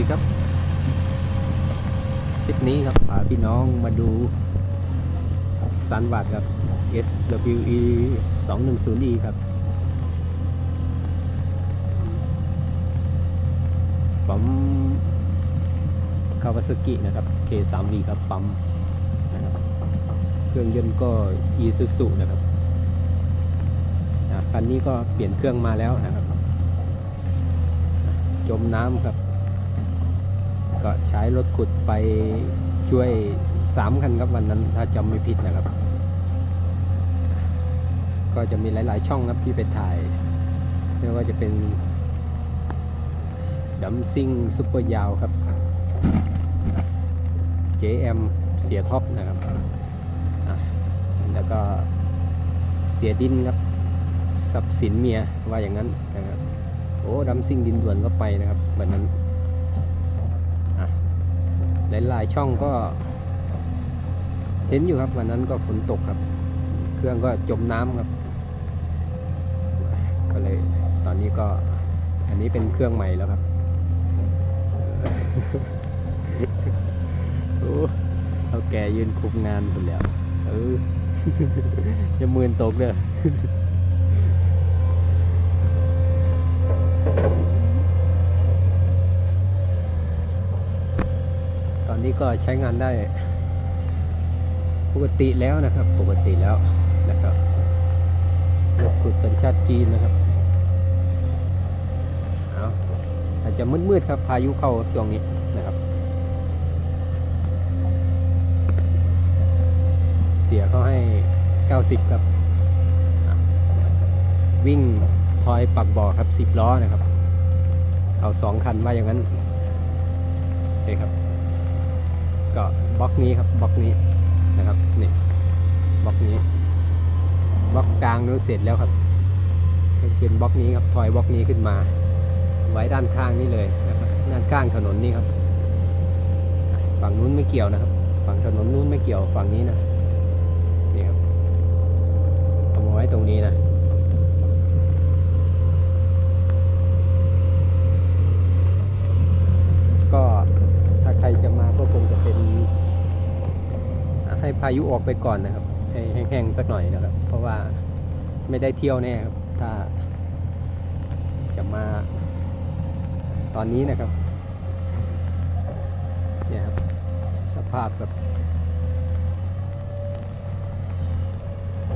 ดีครับคลิปนี้ครับพาพี่น้องมาดูสันวัดครับ SWE 210E ครับ ปั๊มคาวาซากินะครับ K3V ครับปั๊มนะครับ เครื่องยนต์ก็ Isuzu นะครับคันนี้ก็เปลี่ยนเครื่องมาแล้วนะครับ จมน้ำครับ ก็ใช้รถขุดไปช่วยสามคันครับวันนั้นถ้าจำไม่ผิดนะครับ ก็จะมีหลาย ๆ ช่องครับที่ไปถ่าย ไม่ว่าจะเป็นดัมซิงซุปเปอร์ยาวครับ JM เสียท็อปนะครับ แล้วก็เสียดินครับทรัพย์สินเมียว่าอย่างนั้นนะครับ โอ้ดัมซิ่งดินด่วนก็ไปนะครับวันนั้น หลายๆช่องก็ เห็นอยู่ครับวันนั้นก็ฝนตกครับ เครื่องก็จมน้ำครับ ก็เลยตอนนี้ก็ อันนี้เป็นเครื่องใหม่แล้วครับโอ้เอาแกยืนคุมงานคนแล้ว เออจะมืนตกเด้อ ตอนนี้ ก็ใช้งานได้ปกติแล้วนะครับ ปกติแล้วนะครับรถขุดสัญชาติจีนนะครับเอาอาจจะมืดๆครับ พายุเข้าช่วงนี้นะครับ เสียเขาให้ 90 ครับ วิ่งทอยปักบ่อครับ 10 ล้อนะครับ เอาสองคันว่าอย่างนั้นโอเคครับ ก็บล็อกนี้ครับบล็อกนี้นะครับนี่บล็อกนี้บล็อกกลางนู้นเสร็จแล้วครับก็เป็นบล็อกนี้ครับถอยบล็อกนี้ขึ้นมา ไว้ด้านข้างนี่เลยนะครับด้านข้างถนนนี่ครับ ฝั่งนู้นไม่เกี่ยวนะครับ ฝั่งถนนนู้นไม่เกี่ยวฝั่งนี้นะนี่ครับเอามาไว้ตรงนี้นะ ก็ถ้าใครจะมาก็คงจะเป็นอะ ให้พายุออกไปก่อนนะครับ ให้แห้งๆสักหน่อยนะครับ เพราะว่าไม่ได้เที่ยวแน่ครับ ถ้า จะมาตอนนี้นะครับ เนี่ยครับ สภาพแบบ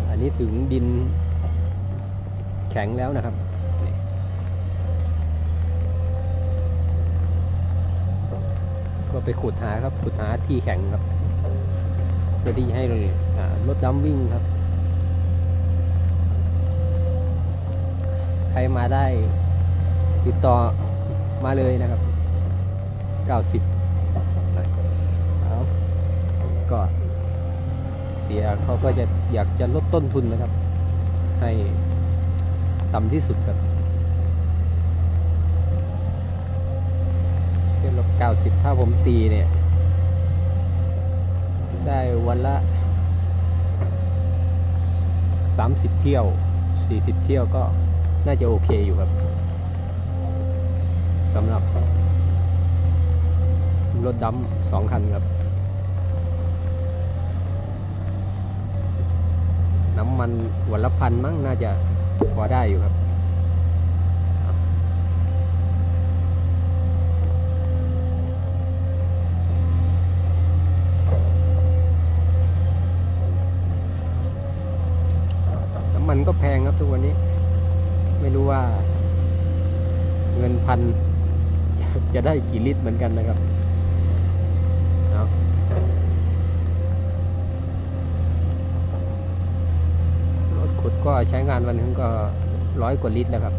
อันนี้ถึงดินแข็งแล้วนะครับก็ไปขุดหาครับขุดหาที่แข็งครับ เพื่อที่ให้อ่ารถดำวิ่งครับ ใครมาได้ติดต่อมาเลยนะครับ 90นะเอาก็เสียเขาก็จะอยากจะลดต้นทุนนะครับ ให้ต่ำที่สุดครับเที่ยวละเก้าสิบถ้าผมตีเนี่ย ได้วันละสามสิบเที่ยวสี่สิบเที่ยวก็น่าจะโอเคอยู่ครับสำหรับรถดำสองคันครับ น้ำมันวันละพันมั้งน่าจะพอได้อยู่ครับ น้ำมัน ก็แพงครับทุกวันนี้ ไม่รู้ว่า เงินพันจะได้กี่ลิตรเหมือนกันนะครับเอารถขุดก็ใช้งานวันหนึงก็ร้อยกว่าลิตรแล้วครับ